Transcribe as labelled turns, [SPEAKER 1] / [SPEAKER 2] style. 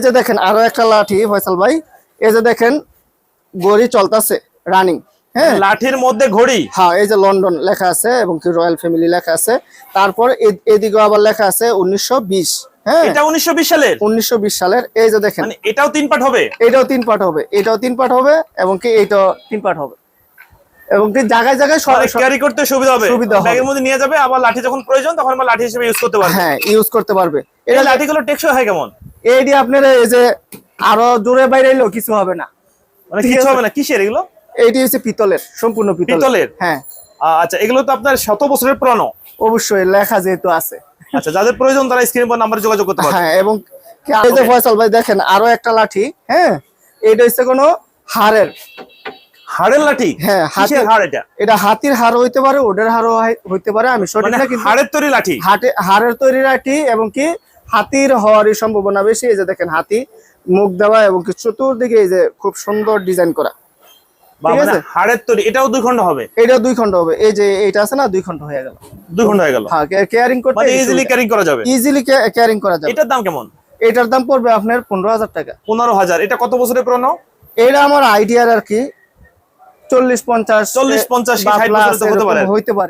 [SPEAKER 1] এই যে দেখেন আরও একটা লাঠি ফয়সাল ভাই। এই যে দেখেন গড়ি চলতেছে রানিং হ্যাঁ?
[SPEAKER 2] লাঠির মধ্যে ঘড়ি?
[SPEAKER 1] হ্যাঁ এই যে লন্ডন লেখা আছে এবং কি রয়্যাল ফ্যামিলি লেখা আছে। তারপর এদিকে আবার লেখা আছে উনিশশো বিশ হ্যাঁ?
[SPEAKER 2] এটা উনিশশো সালের?
[SPEAKER 1] উনিশশো সালের এই যে দেখেন।
[SPEAKER 2] মানে এটাও তিন পার্ট হবে?
[SPEAKER 1] এটাও তিন পার্ট হবে এটাও তিন পার্ট হবে এবং কি এইটাও তিন পার্ট হবে। এবং কি জায়গায় জায়গায়
[SPEAKER 2] ক্যারি করতে সুবিধা হবে।
[SPEAKER 1] সুবিধা।
[SPEAKER 2] ব্যাগের মধ্যে নিয়ে যাবে আবার লাঠি যখন প্রয়োজন তখন আবার লাঠি হিসেবে ইউজ করতে পারবে।
[SPEAKER 1] হ্যাঁ ইউজ করতে পারবে।
[SPEAKER 2] এই
[SPEAKER 1] এটা
[SPEAKER 2] লাঠিগুলো টেকসই হয় কেমন?
[SPEAKER 1] এইটি আপনার এই যে আরও জোরে বাইরে এলেও কিছু হবে না।
[SPEAKER 2] মানে কিছু হবে না কিসের এগুলো?
[SPEAKER 1] এইটি হচ্ছে পিতলের সম্পূর্ণ পিতলের? হ্যাঁ।
[SPEAKER 2] আচ্ছা এগুলো তো আপনার শত বছরের পুরানো।
[SPEAKER 1] অবশ্যই লেখা যেহেতু আছে।
[SPEAKER 2] আচ্ছা যাদের প্রয়োজন তারা স্ক্রিন পর নাম্বারে যোগাযোগ করতে পারবে।
[SPEAKER 1] হ্যাঁ এবং এই যে ফয়সাল ভাই দেখেন আরও একটা লাঠি হ্যাঁ? এটা হচ্ছে কোনো হাড়ের।
[SPEAKER 2] হাড়ের লাঠি?
[SPEAKER 1] হ্যাঁ, হাতের-
[SPEAKER 2] হাড় এটা?
[SPEAKER 1] এটা হাতির হাড় হইতে পারে ওডের হাড়ও হইতে পারে আমি সঠিক
[SPEAKER 2] মানে
[SPEAKER 1] না কিন্তু
[SPEAKER 2] হাড়ের তৈরি লাঠি?
[SPEAKER 1] হাড়ের তৈরি লাঠি এবং কি হাতির হওয়ারই সম্ভাবনা বেশি এই যে দেখেন হাতি মুখ দেওয়া এবং চতুর্দিকে এই যে খুব সুন্দর ডিজাইন করা।
[SPEAKER 2] মানে
[SPEAKER 1] আছে।
[SPEAKER 2] হাড়ের তৈরি এটাও দুই খন্ড হবে?
[SPEAKER 1] এটা দুই খণ্ড হবে। এই যে এইটা আছে না দুই খণ্ড হয়ে গেল।
[SPEAKER 2] দুই খন্ড হয়ে গেল।
[SPEAKER 1] হ্যাঁ কেয়ারিং করতে
[SPEAKER 2] মানে ইজিলি ক্যারিং করা যাবে।
[SPEAKER 1] ইজিলি ক্যারিং করা যাবে।
[SPEAKER 2] এটার দাম কেমন?
[SPEAKER 1] এটার দাম পড়বে আপনার পনেরো হাজার টাকা।
[SPEAKER 2] পনেরো হাজার। এটা কত বছরের পুরনো?
[SPEAKER 1] এটা আমার আইডিয়ার আর কি চল্লিশ পঞ্চাশ
[SPEAKER 2] 40, 50,
[SPEAKER 1] বা
[SPEAKER 2] 60
[SPEAKER 1] plus
[SPEAKER 2] বছরের তো হতে
[SPEAKER 1] এরকম
[SPEAKER 2] পারে।
[SPEAKER 1] হইতে পারে।